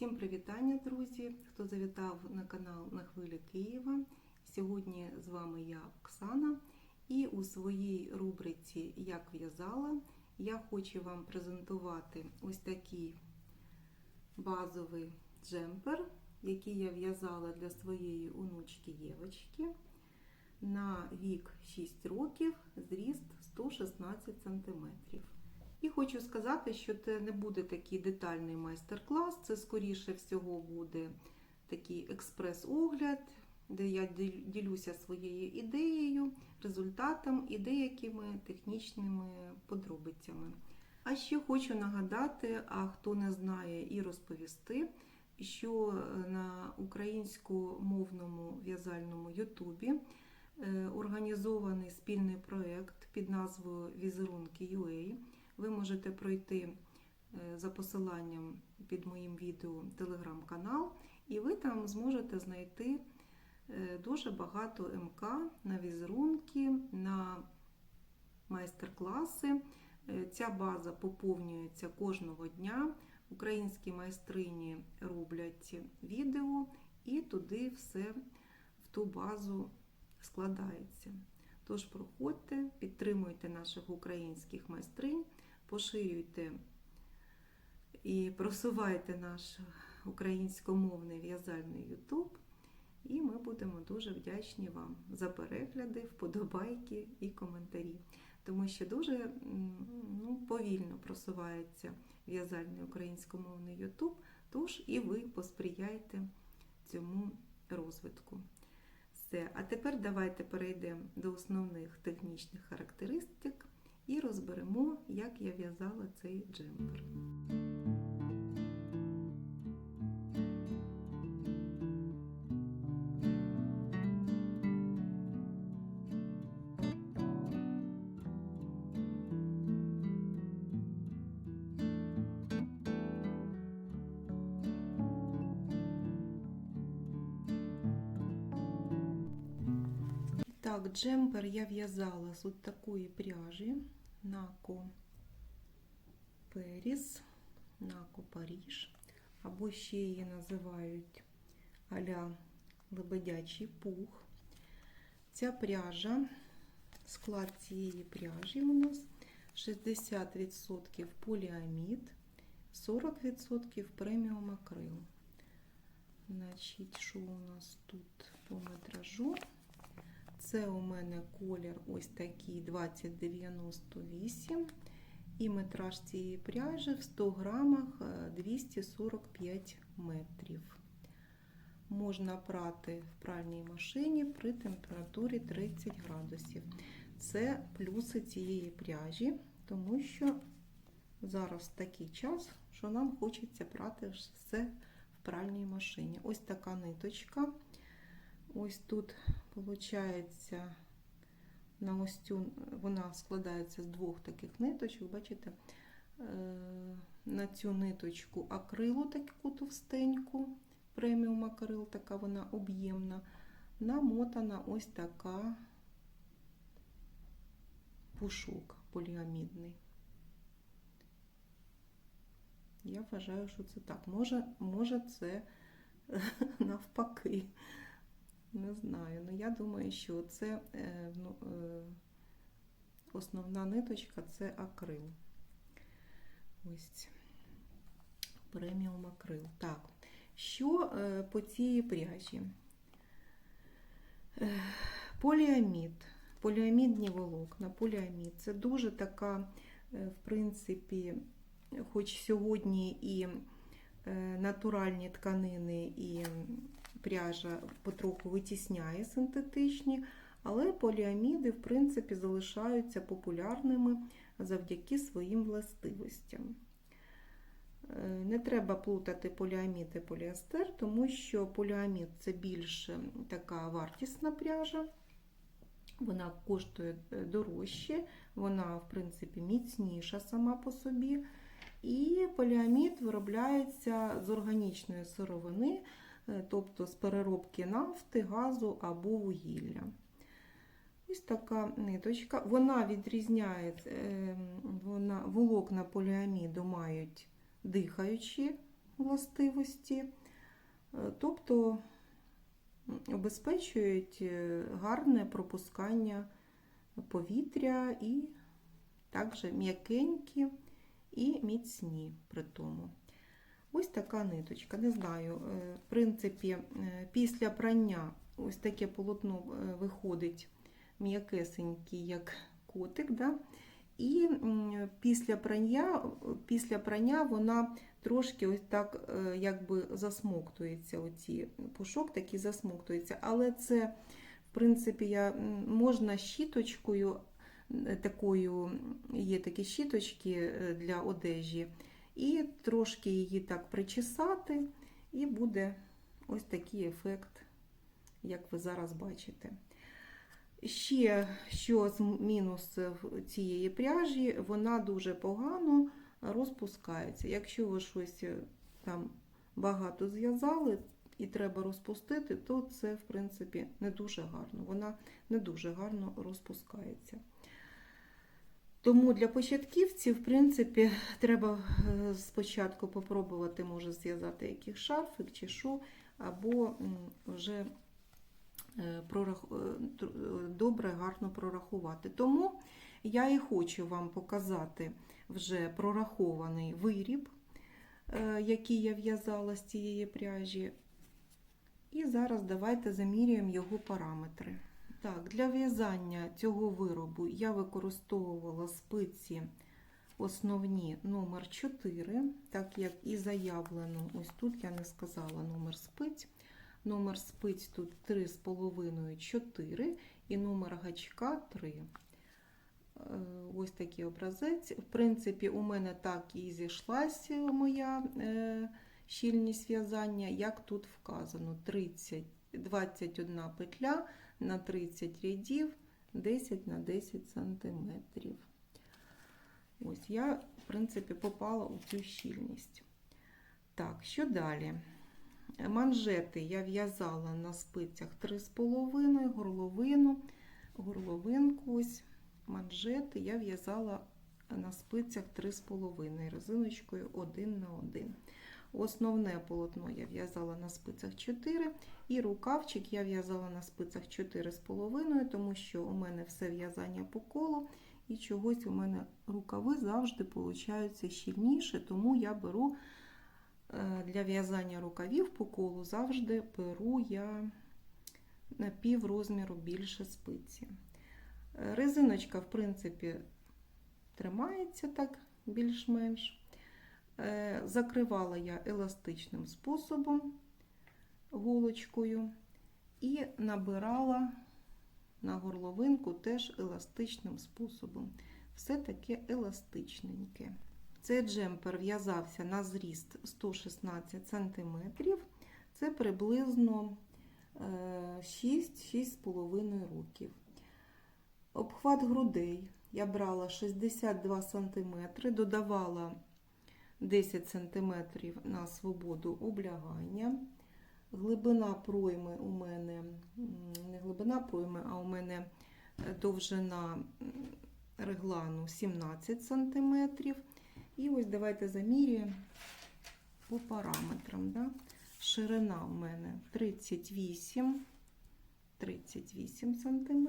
Всім привітання, друзі! Хто завітав на канал на хвилі Києва. Сьогодні з вами я, Оксана, і у своїй рубриці Як в'язала я хочу вам презентувати ось такий базовий джемпер, який я в'язала для своєї онучки Євочки на вік 6 років, зріст 116 см. І хочу сказати, що це не буде такий детальний майстер-клас, це, скоріше всього, буде такий експрес-огляд, де я ділюся своєю ідеєю, результатом і деякими технічними подробицями. А ще хочу нагадати, а хто не знає, і розповісти, що на українськомовному в'язальному Ютубі організований спільний проєкт під назвою Візерунки UA. Ви можете пройти за посиланням під моїм відео телеграм-канал, і ви там зможете знайти дуже багато МК на візерунки, на майстер-класи. Ця база поповнюється кожного дня. Українські майстрині роблять відео, і туди все в ту базу складається. Тож проходьте, підтримуйте наших українських майстринь, поширюйте і просувайте наш українськомовний в'язальний Ютуб. І ми будемо дуже вдячні вам за перегляди, вподобайки і коментарі. Тому що дуже ну, повільно просувається в'язальний українськомовний Ютуб, тож і ви посприяйте цьому розвитку. Все. А тепер давайте перейдемо до основних технічних характеристик і розберемо, як я в'язала цей джемпер. Так, джемпер я в'язала з от такої пряжі Нако Періс, Нако Паріж, або ще її називають аля лебедячий пух. Ця пряжа, склад цієї пряжі у нас 60% поліамід, 40% преміум акрил. Значить, що у нас тут по метражу? Це у мене колір ось такий 2098 і метраж цієї пряжі в 100 грамах 245 метрів. Можна прати в пральній машині при температурі 30 градусів. Це плюси цієї пряжі, тому що зараз такий час, що нам хочеться прати все в пральній машині. Ось така ниточка. Ось тут, виходить, на ось вона складається з двох таких ниточок, бачите, на цю ниточку акрилу таку товстеньку, преміум акрил, така вона об'ємна, намотана ось така пушок поліамідний. Я вважаю, що це так. Може, може це навпаки. Не знаю, але я думаю, що це ну, основна ниточка це акрил. Ось преміум акрил. Так, що по цій пряжі? Поліамід, поліамідні волокна, поліамід це дуже така, в принципі, хоч сьогодні і натуральні тканини і пряжа потроху витісняє синтетичні, але поліаміди, в принципі, залишаються популярними завдяки своїм властивостям. Не треба плутати поліамід і поліестер, тому що поліамід це більш така вартісна пряжа, вона коштує дорожче, вона, в принципі, міцніша сама по собі. І поліамід виробляється з органічної сировини, тобто з переробки нафти, газу або вугілля. Ось така ниточка. Вона відрізняється, вона, волокна поліаміду мають дихаючі властивості, е, тобто обезпечують е, гарне пропускання повітря і також м'якенькі і міцні при тому. Ось така ниточка. Не знаю, е, в принципі, е, після прання ось таке полотно е, виходить м'якесенький, як котик. Да? І після прання, після прання вона трошки ось так якби засмоктується. Оці пушок такий засмоктується. Але це, в принципі, я, можна щіточкою, такою, є такі щіточки для одежі, і трошки її так причесати, і буде ось такий ефект, як ви зараз бачите. Ще що з мінус цієї пряжі, вона дуже погано розпускається. Якщо ви щось е, там багато зв'язали і треба розпустити, то це, в принципі, не дуже гарно. Вона не дуже гарно розпускається. Тому для початківців, в принципі, треба е, спочатку попробувати, може, зв'язати якийсь шарфик чи що, або вже е, прорах- е, добре, гарно прорахувати. Тому я і хочу вам показати вже прорахований виріб, який я в'язала з цієї пряжі. І зараз давайте замірюємо його параметри. Так, для в'язання цього виробу я використовувала спиці основні номер 4, так як і заявлено, ось тут я не сказала номер спиць. Номер спиць тут 3,5 4 і номер гачка 3. Е, Ось такий образець. В принципі, у мене так і зійшлася моя е, щільність в'язання, як тут вказано: 30, 21 петля на 30 рядів, 10 на 10 сантиметрів. Ось я, в принципі, попала у цю щільність. Так, що далі? Манжети я в'язала на спицях 3,5, горловину, горловинку ось манжети я в'язала на спицях 3,5 резиночкою 1 на 1. Основне полотно я в'язала на спицях 4, і рукавчик я в'язала на спицях 4,5, тому що у мене все в'язання по колу, і чогось у мене рукави завжди получаються щільніше, тому я беру е, для в'язання рукавів по колу завжди беру я на пів розміру більше спиці. Резиночка, в принципі, тримається так більш-менш. Е, Закривала я еластичним способом голочкою і набирала на горловинку теж еластичним способом. Все таке еластичненьке. Цей джемпер в'язався на зріст 116 см. Це приблизно 6-6,5 років. Обхват грудей я брала 62 см, додавала 10 см на свободу облягання. Глибина пройми у мене, не глибина пройми, а у мене довжина реглану 17 см. І ось давайте замірюємо по параметрам. Да? Ширина у мене 38, 38 см.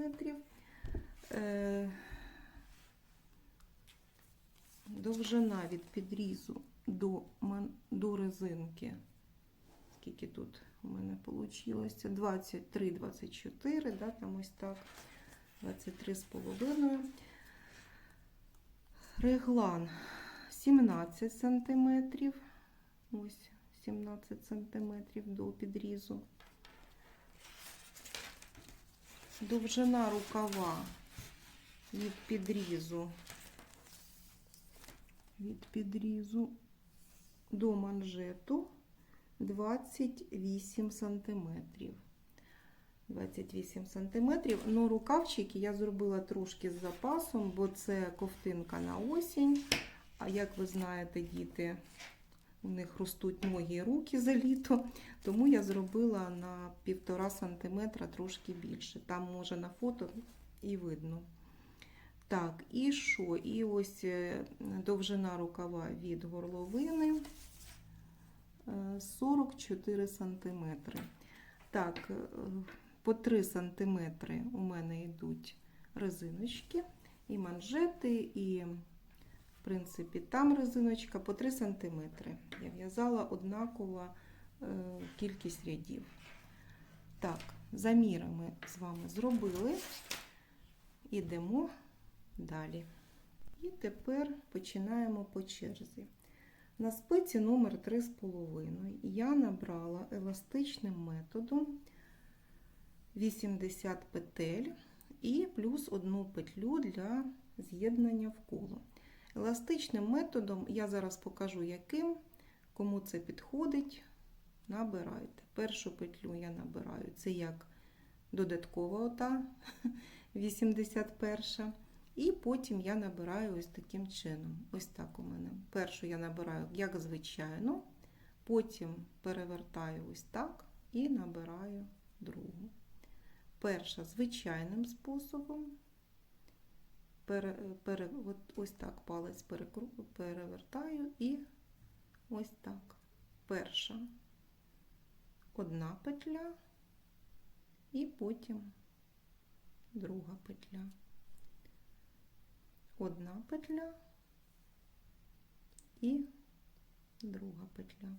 Довжина від підрізу до, до резинки. Скільки тут у мене вийшло? 23-24, да, там ось так. 23 з половиною. Реглан 17 сантиметрів. Ось 17 сантиметрів до підрізу. Довжина рукава від підрізу. Від підрізу до манжету 28 сантиметрів. 28 сантиметрів. Ну, рукавчики я зробила трошки з запасом, бо це ковтинка на осінь. А як ви знаєте, діти, у них ростуть ноги і руки за літо, тому я зробила на 1,5 сантиметра трошки більше. Там, може, на фото і видно. Так, і що? І ось е, довжина рукава від горловини. 44 сантиметри. Так, е, по 3 сантиметри у мене йдуть резиночки, і манжети, і, в принципі, там резиночка по 3 сантиметри. Я в'язала однакова е, кількість рядів. Так, заміри ми з вами зробили. Ідемо далі. І тепер починаємо по черзі. На спиці номер 3,5 я набрала еластичним методом 80 петель і плюс одну петлю для з'єднання в коло. Еластичним методом я зараз покажу, яким, кому це підходить, набирайте. Першу петлю я набираю, це як додаткова ота 81. І потім я набираю ось таким чином. Ось так у мене. Першу я набираю, як звичайно, потім перевертаю ось так і набираю другу. Перша звичайним способом. Пере, пере, от, ось так палець перекру, перевертаю і ось так. Перша одна петля, і потім друга петля одна петля і друга петля.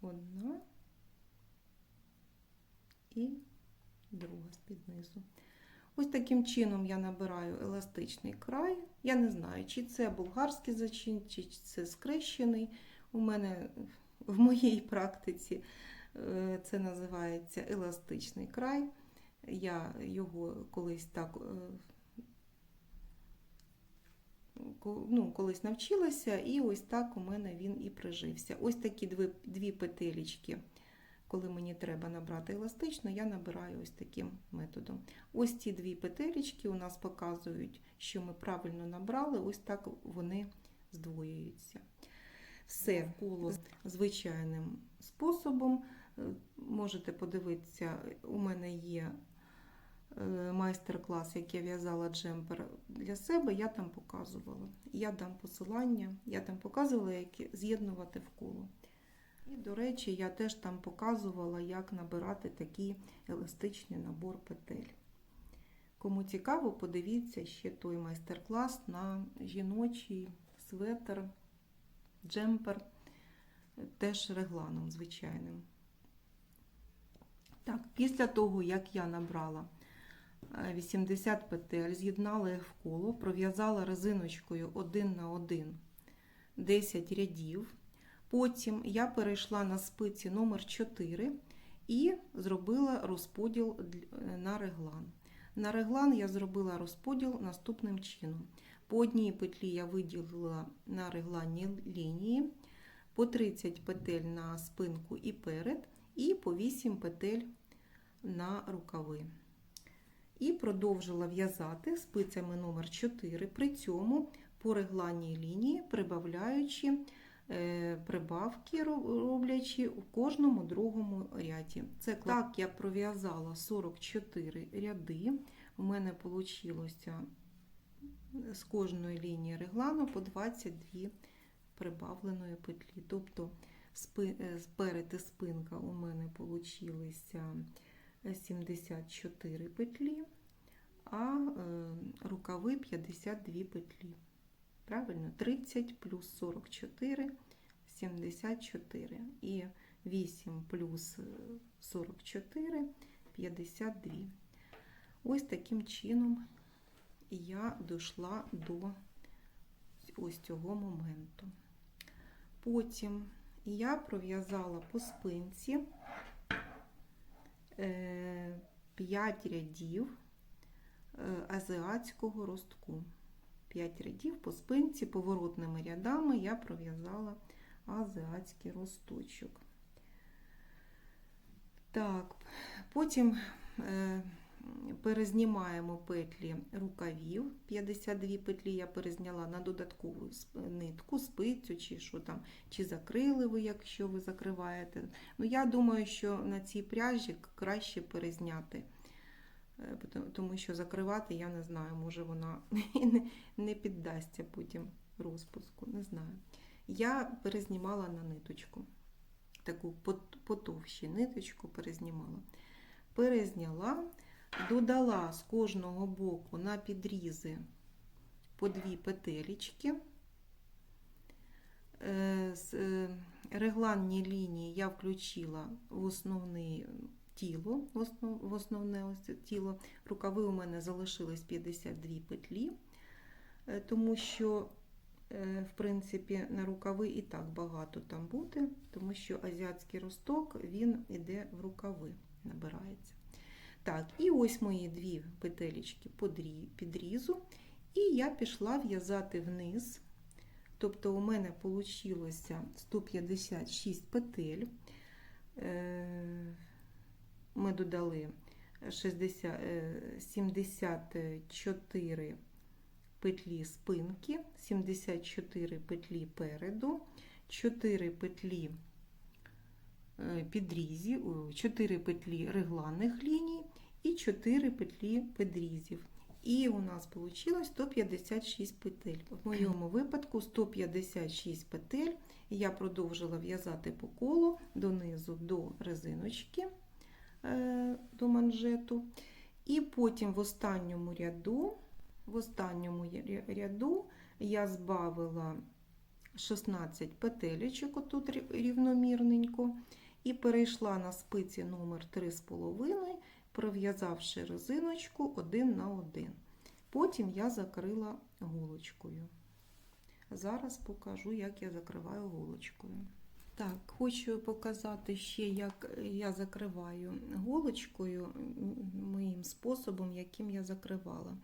Одна і друга з-під низу. Ось таким чином я набираю еластичний край. Я не знаю, чи це болгарський зачин, чи це скрещений. У мене в моїй практиці е, це називається еластичний край. Я його колись так ну, колись навчилася, і ось так у мене він і прижився. Ось такі дві, дві петелечки, коли мені треба набрати еластично, я набираю ось таким методом. Ось ці дві петелечки у нас показують, що ми правильно набрали, ось так вони здвоюються. Все коло звичайним способом. Можете подивитися, у мене є майстер-клас, як я в'язала джемпер для себе, я там показувала. Я дам посилання, я там показувала, як з'єднувати в коло. І, до речі, я теж там показувала, як набирати такий еластичний набор петель. Кому цікаво, подивіться ще той майстер-клас на жіночий светр, джемпер, теж регланом звичайним. Так, після того, як я набрала 80 петель, з'єднала їх в коло, пров'язала резиночкою 1 на 1 10 рядів. Потім я перейшла на спиці номер 4 і зробила розподіл на реглан. На реглан я зробила розподіл наступним чином. По одній петлі я виділила на регланні лінії, по 30 петель на спинку і перед, і по 8 петель на рукави і продовжила в'язати спицями номер 4 при цьому по регланній лінії, прибавляючи е, прибавки, роблячи у кожному другому ряді. Це так я пров'язала 44 ряди. У мене вийшло з кожної лінії реглану по 22 прибавленої петлі. Тобто е, сперед і спинка у мене вийшло 74 петлі, а е, рукави 52 петлі. Правильно, 30 плюс 44, 74. І 8 плюс 44, 52. Ось таким чином я дійшла до ось цього моменту. Потім я пров'язала по спинці 5 рядів е, азіатського ростку. 5 рядів по спинці, поворотними рядами я пров'язала азіатський росточок. Так, потім е, перезнімаємо петлі рукавів. 52 петлі я перезняла на додаткову нитку, спицю, чи що там, чи закрили ви, якщо ви закриваєте. Ну, Я думаю, що на цій пряжі краще перезняти, е, тому що закривати, я не знаю, може вона не піддасться потім розпуску. Не знаю. я перезнімала на ниточку. Таку пот- потовщі ниточку перезнімала. Перезняла, додала з кожного боку на підрізи по дві петелечки. Е, е, Регланні лінії я включила в основне тіло, в основне тіло. Рукави у мене залишилось 52 петлі, е, тому що, в принципі, на рукави і так багато там буде, тому що азіатський росток він іде в рукави, набирається. Так, і ось мої дві петелечки підрізу, і я пішла в'язати вниз. Тобто у мене вийшло 156 петель. Е, Ми додали 60, е, 74 петлі спинки, 74 петлі переду, 4 петлі е, підрізів, 4 петлі регланних ліній і 4 петлі підрізів. І у нас вийшло 156 петель. В моєму випадку 156 петель. Я продовжила в'язати по колу донизу до резиночки, е, до манжету. І потім в останньому ряду, в останньому ряду я збавила 16 петелечок, отут рівномірненько, і перейшла на спиці номер 3,5 пров'язавши резиночку один на один. Потім я закрила голочкою. Зараз покажу, як я закриваю голочкою. Так, хочу показати ще, як я закриваю голочкою моїм способом, яким я закривала.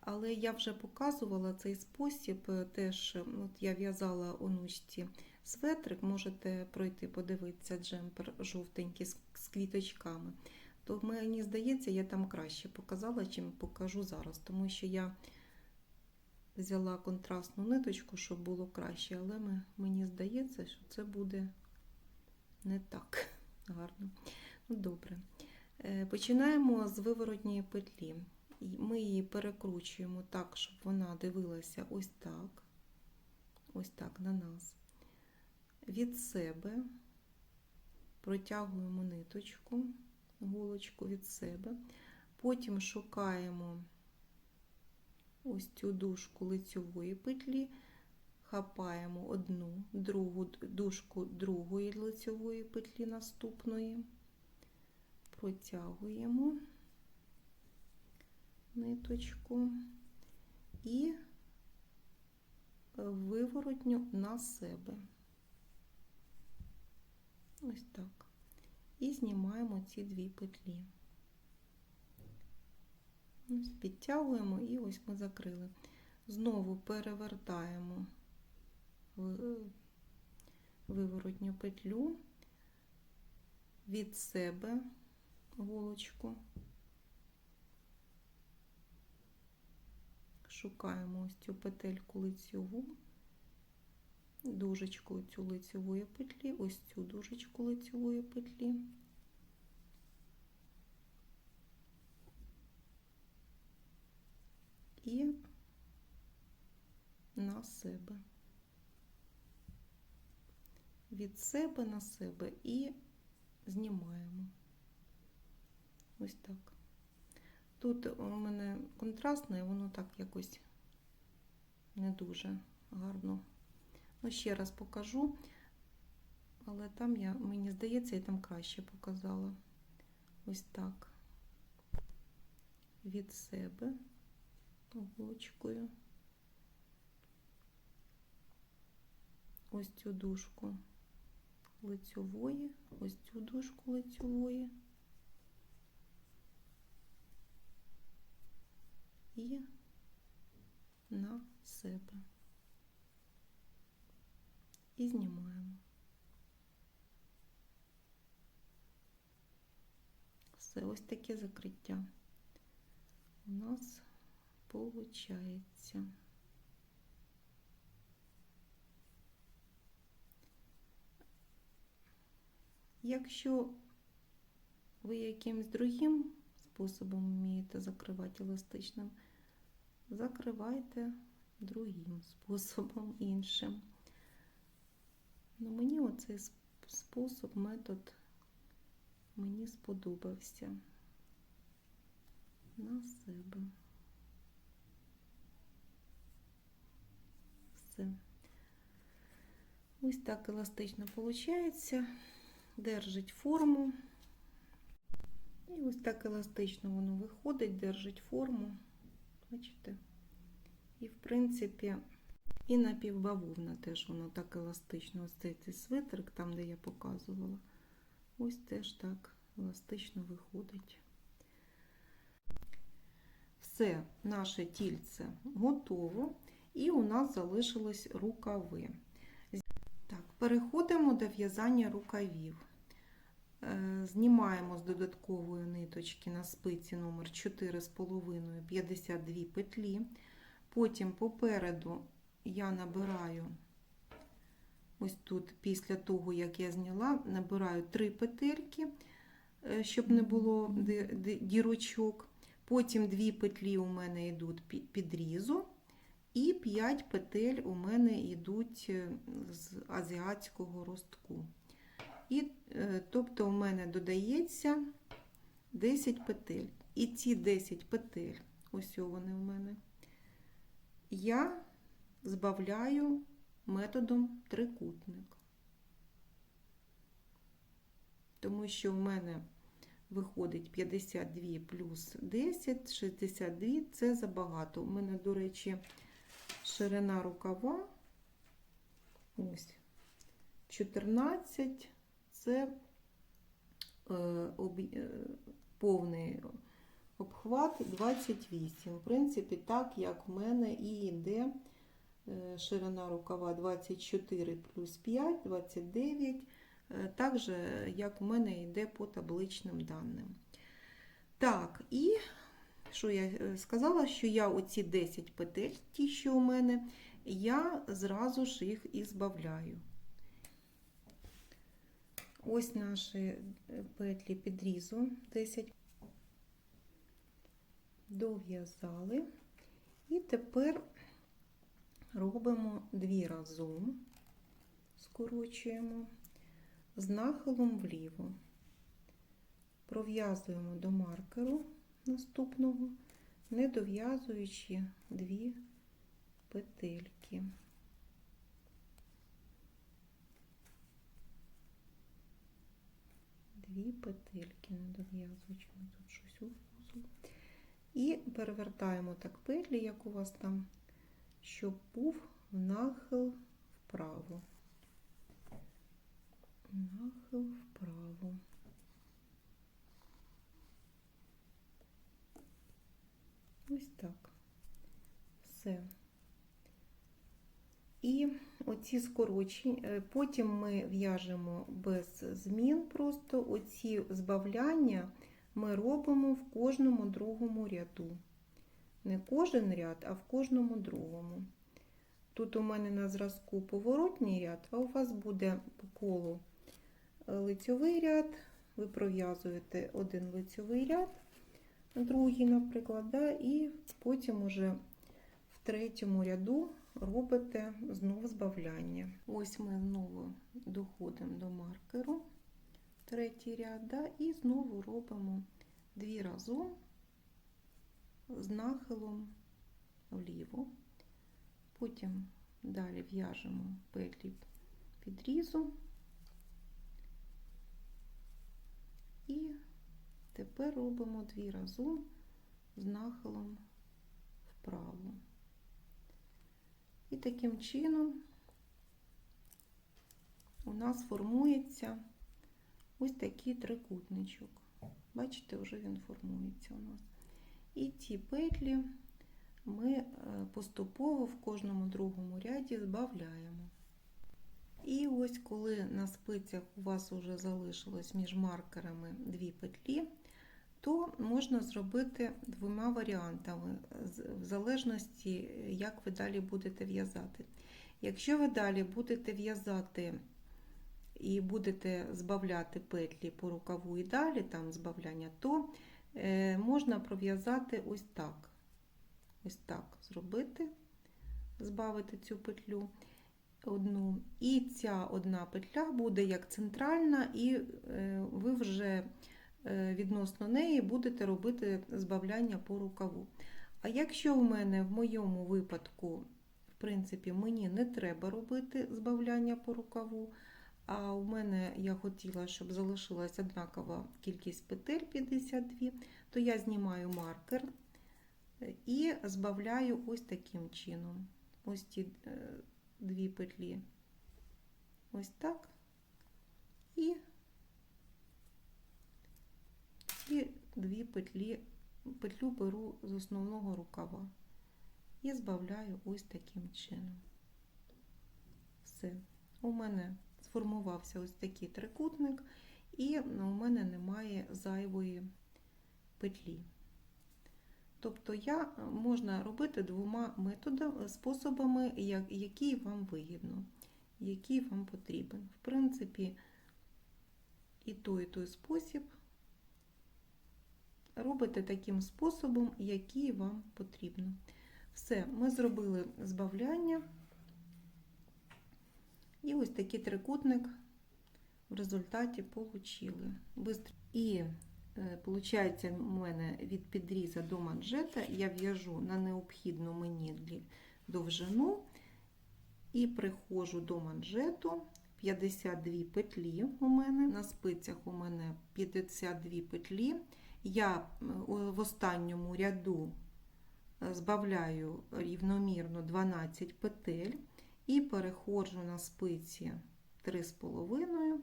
Але я вже показувала цей спосіб, е, теж от я в'язала онучці светрик, можете пройти подивитися джемпер жовтенький з квіточками то мені здається, я там краще показала, чим покажу зараз, тому що я взяла контрастну ниточку, щоб було краще, але ми, мені здається, що це буде не так гарно. Ну, Добре. Е, Починаємо з виворотньої петлі. Ми її перекручуємо так, щоб вона дивилася ось так, ось так на нас. Від себе протягуємо ниточку голочку від себе. Потім шукаємо ось цю дужку лицьової петлі, хапаємо одну, другу дужку другої лицьової петлі наступної, протягуємо ниточку і виворотню на себе. Ось так і знімаємо ці дві петлі. Ось Підтягуємо і ось ми закрили. Знову перевертаємо виворотню петлю від себе голочку, шукаємо ось цю петельку лицьову дужечку цю лицевої петлі, ось цю дужечку лицевої петлі. І на себе. Від себе на себе і знімаємо. Ось так. Тут у мене контрастне, воно так якось не дуже гарно. Ну, ще раз покажу, але там я, мені здається, я там краще показала. Ось так. Від себе голочкою. Ось цю дужку лицьової, ось цю дужку лицьової. І на себе і знімаємо. Все, ось таке закриття у нас получається. Якщо ви якимсь другим способом вмієте закривати еластичним, закривайте другим способом іншим. Ну, мені оцей сп- спосіб, метод мені сподобався на себе. Все. Ось так еластично виходить, держить форму. І ось так еластично воно виходить, держить форму. Бачите? І, в принципі, і напівбавовна теж воно так еластично. Ось цей, цей свитерик, там, де я показувала, ось теж так еластично виходить. Все, наше тільце готово, і у нас залишились рукави. Так, переходимо до в'язання рукавів. Е, Знімаємо з додаткової ниточки на спиці номер 4,5 52 петлі. Потім попереду я набираю, ось тут, після того, як я зняла, набираю 3 петельки, е, щоб не було дірочок. Потім 2 петлі у мене йдуть підрізу. І 5 петель у мене йдуть е, з азіатського ростку. І, е, тобто, у мене додається 10 петель. І ці 10 петель, ось вони у мене, я збавляю методом трикутник. Тому що в мене виходить 52 плюс 10, 62 це забагато. У мене, до речі, ширина рукава ось 14 це е, об'є- е, повний обхват 28. В принципі, так як в мене і йде ширина рукава 24 плюс 5, 29, е, так як в мене йде по табличним даним. Так, і що я е, сказала, що я оці 10 петель, ті, що у мене, я зразу ж їх і збавляю. Ось наші е, петлі підрізу 10 дов'язали. І тепер робимо дві разом, скорочуємо з нахилом вліво. Пров'язуємо до маркеру наступного, не дов'язуючи дві петельки. Дві петельки не дов'язуючи, ми тут щось увозимо. І перевертаємо так петлі, як у вас там, щоб був нахил вправо. Нахил вправо. Ось так. Все. І оці скорочення, потім ми в'яжемо без змін, просто оці збавляння ми робимо в кожному другому ряду. Не кожен ряд, а в кожному другому. Тут у мене на зразку поворотній ряд, а у вас буде по колу лицьовий ряд. Ви пров'язуєте один лицьовий ряд, другий, наприклад, да, і потім уже в третьому ряду робите знову збавляння. Ось ми знову доходимо до маркеру, третій ряд, да, і знову робимо дві разом з нахилом вліво. Потім далі в'яжемо петлі підрізу. І тепер робимо дві разом з нахилом вправо. І таким чином у нас формується ось такий трикутничок. Бачите, вже він формується у нас. І ці петлі ми е, поступово в кожному другому ряді збавляємо. І ось коли на спицях у вас вже залишилось між маркерами дві петлі, то можна зробити двома варіантами, в залежності, як ви далі будете в'язати. Якщо ви далі будете в'язати і будете збавляти петлі по рукаву і далі, там збавляння, то можна пров'язати ось так. Ось так зробити, збавити цю петлю. одну, і ця одна петля буде як центральна, і е, ви вже е, відносно неї будете робити збавляння по рукаву. А якщо в мене в моєму випадку, в принципі, мені не треба робити збавляння по рукаву, а у мене я хотіла, щоб залишилась однакова кількість петель 52, то я знімаю маркер і збавляю ось таким чином. Ось ті е, дві петлі. Ось так. І ці дві петлі, петлю беру з основного рукава і збавляю ось таким чином. Все. У мене сформувався ось такий трикутник, і у мене немає зайвої петлі. Тобто я можна робити двома методами, способами, як- які вам вигідно, який вам потрібен. В принципі, і той, і той спосіб робите таким способом, який вам потрібно. Все, ми зробили збавляння. І ось такий трикутник в результаті получили. І виходить, у мене від підріза до манжета я в'яжу на необхідну мені довжину і приходжу до манжету 52 петлі у мене. На спицях у мене 52 петлі. Я в останньому ряду е, збавляю рівномірно 12 петель і переходжу на спиці 3,5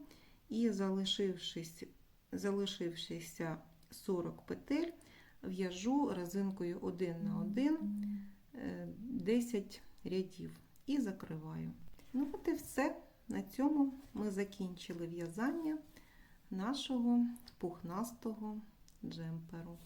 і залишившись, залишившися 40 петель, в'яжу резинкою 1 на 1 е, 10 рядів і закриваю. Ну от і все. На цьому ми закінчили в'язання нашого пухнастого джемперу.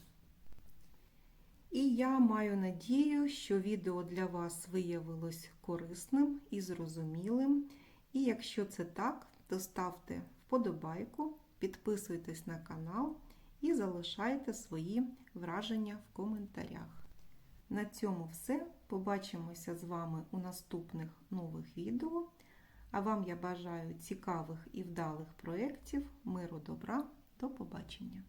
І я маю надію, що відео для вас виявилось корисним і зрозумілим. І якщо це так, то ставте вподобайку, підписуйтесь на канал і залишайте свої враження в коментарях. На цьому все. Побачимося з вами у наступних нових відео. А вам я бажаю цікавих і вдалих проєктів, миру, добра. До побачення!